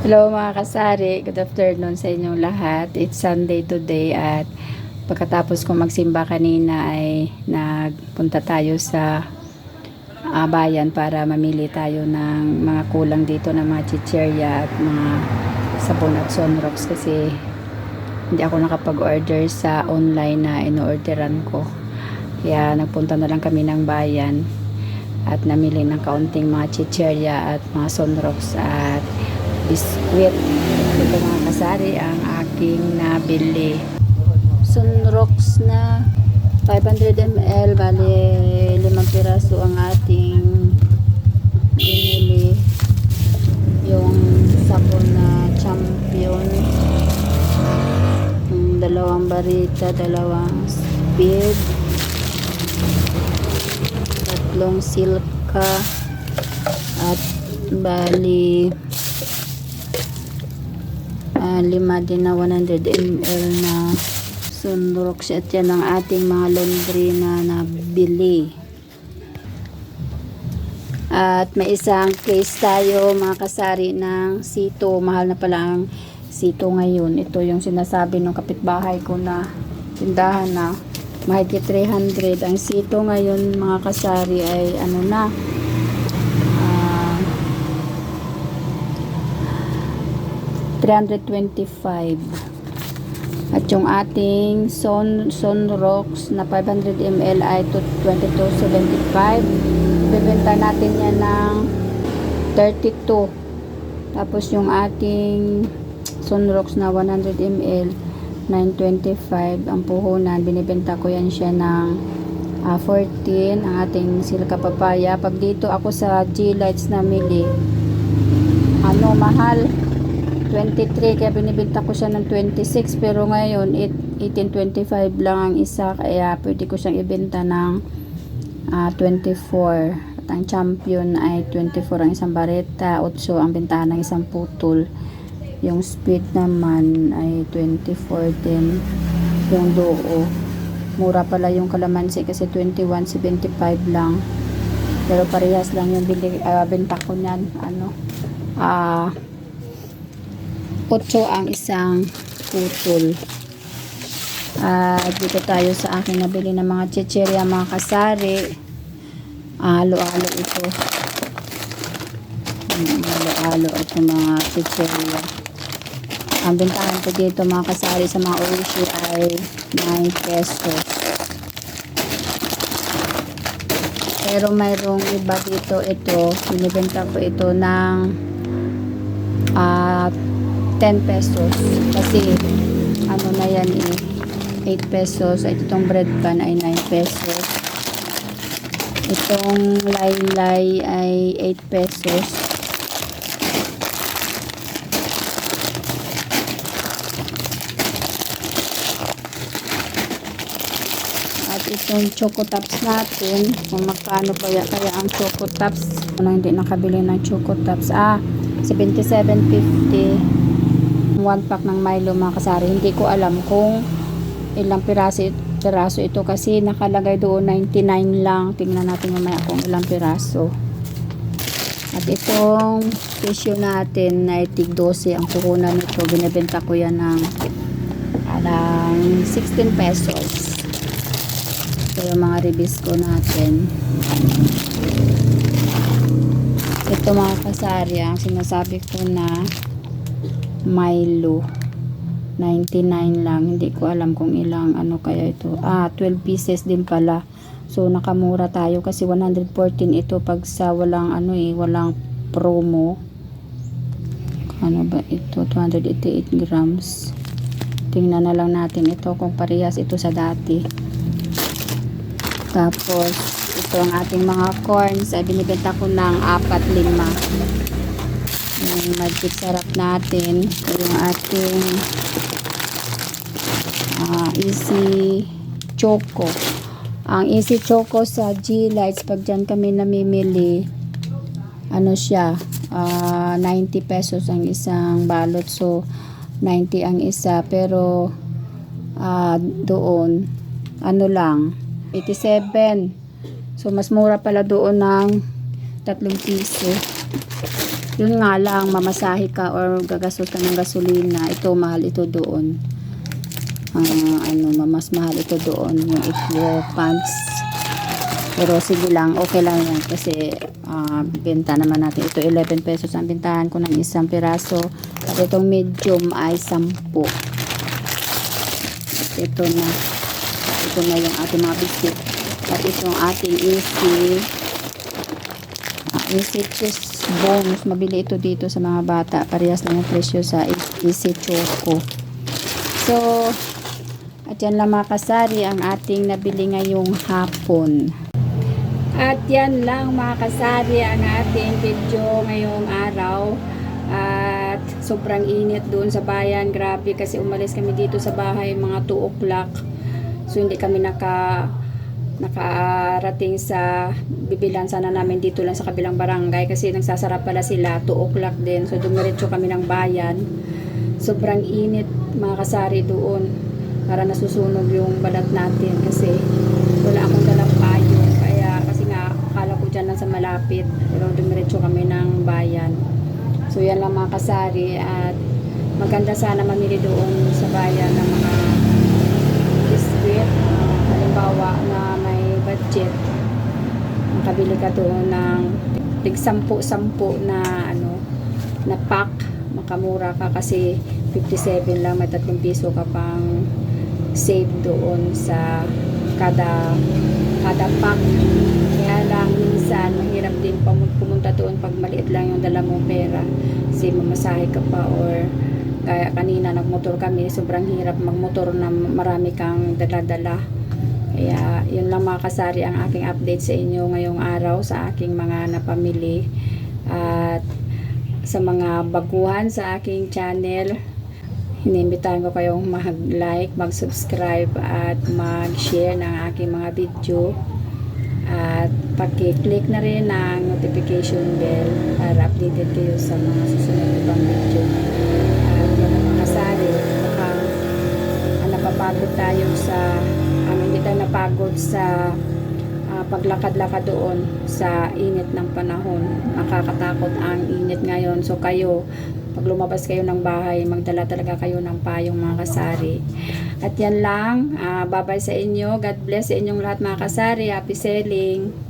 Hello mga kasari, good afternoon sa inyong lahat. It's Sunday today at pagkatapos ko magsimba kanina ay nagpunta tayo sa ah, bayan para mamili tayo ng mga kulang dito ng mga chicherya at mga sabon at sunrocks kasi hindi ako nakapag-order sa online na ino-orderan ko. Kaya nagpunta na lang kami ng bayan at namili ng kaunting mga chicherya at mga sunrocks at biskwit. Ito mga kasari ang aking nabili. Sunrocks na 500 ml, bali 5 piraso ang ating binili. Yung sabon na champion. Yung dalawang barita, dalawang speed. Tatlong silka. At bali ah, lima din na 100 ml na sunrox at yan ang ating mga laundry na nabili. At may isang case tayo mga kasari ng sito. Mahal na pala ang sito ngayon. Ito yung sinasabi ng kapitbahay ko na tindahan na mahigit 300 ang sito ngayon mga kasari ay ano na 325 at yung ating Son Sonrox na 500 ml ay to 22.75 bibenta natin yan ng 32 tapos yung ating Sonrox na 100 ml 925 ang puhunan binibenta ko yan siya ng ah, 14 ang ating silka papaya. Pag dito ako sa G-Lights na mili ano mahal 23 kaya binibenta ko siya ng 26 pero ngayon it, 18.25 lang ang isa kaya pwede ko siyang ibenta ng ah, 24 at ang champion ay 24 ang isang bareta 8 ang bentahan ng isang putol. Yung speed naman ay 24 din. Yung doo mura pala yung kalamansi kasi 21.75 lang. Pero parehas lang yung bili, ah, benta ko niyan ano ah 8 ang isang putol. At dito tayo sa aking nabili ng mga chicherya, mga kasari. Halo-halo ito. Halo-halo ito mga chicherya. Ang bentahan ko dito mga kasari sa mga oishi ay 9 pesos. Pero mayroong iba dito ito. Binibenta ko ito ng ah 10 pesos. Kasi ano na yan eh 8 pesos. At itong bread pan ay 9 pesos. Itong laylay ay 8 pesos. At itong choco tops natin kung magkano kaya kaya ang choco tops. Kung hindi nakabili ng choco tops. Ah 77.50 one pack ng Milo mga kasari. Hindi ko alam kung ilang piraso, piraso ito kasi nakalagay doon 99 lang. Tingnan natin mamaya kung ilang piraso. At itong tissue natin na tig 12 ang kukunan nito. Binibenta ko yan ng alang 16 pesos. Ito yung mga ribisco natin. Ito mga kasari, ang sinasabi ko na Milo. 99 lang. Hindi ko alam kung ilang ano kaya ito. Ah 12 pieces din pala. So nakamura tayo kasi 114 ito pag sa walang ano eh walang promo. Ano ba ito? 288 grams. Tingnan na lang natin ito kung parehas ito sa dati. Tapos ito ang ating mga corns. Ay binibenta ko ng 4-5 yung magic sarap natin. Ito yung ating ah, easy choco. Ang easy choco sa G Lights pag dyan kami namimili ano siya ah, 90 pesos ang isang balot. So 90 ang isa pero ah, doon ano lang 87 so mas mura pala doon ng tatlong piso Yun nga lang, mamasahe ka or gagastos ka ng gasolina, ito mahal ito doon. Ah, ano, mas mahal ito doon yung Equal pants. Pero sige lang, okay lang yan kasi ah, benta naman natin. Ito 11 pesos ang bentahan ko ng isang piraso. At itong medium ay 10. At ito na. Ito na yung ating mga biscuit. At itong ating easy uh, easy cheese bones. Mabili ito dito sa mga bata. Parehas lang yung presyo sa easy choco. So, at yan lang mga kasari ang ating nabili ngayong hapon. At yan lang mga kasari ang ating video ngayong araw. At sobrang init doon sa bayan. Grabe kasi umalis kami dito sa bahay mga 2 o'clock. So hindi kami naka nakarating sa bibilan sana namin dito lang sa kabilang barangay kasi nagsasara pala sila 2 o'clock din. So dumiretso kami ng bayan. Sobrang init mga kasari doon para nasusunog yung balat natin kasi wala akong dalang payo kaya kasi nga akala ko dyan lang sa malapit pero dumiretso kami ng bayan so yan lang mga kasari at maganda sana mamili doon sa bayan ng mga biscuit halimbawa na budget makabili ka doon ng tig sampu-sampu na ano na pack. Makamura ka kasi 57 lang may 3 piso ka pang save doon sa kada kada pack. Kaya lang minsan mahirap din pumunta doon pag maliit lang yung dala mong pera. Kasi mamasahe ka pa or kaya kanina nagmotor kami sobrang hirap magmotor na marami kang dala-dala kaya yun lang mga kasari ang aking update sa inyo ngayong araw sa aking mga napamili at sa mga baguhan sa aking channel. Inimbitahan ko kayong mag-like, mag-subscribe at mag-share ng aking mga video. At pag-click na rin ng notification bell para updated kayo sa mga susunod ko pang video. At yan ang mga kasali baka ah, napapagod tayo sa napagod sa ah, paglakad-lakad doon sa init ng panahon nakakatakot ang init ngayon so kayo pag lumabas kayo ng bahay, magdala talaga kayo ng payong mga kasari. At yan lang. ah, bye-bye sa inyo. God bless sa inyong lahat mga kasari. Happy selling.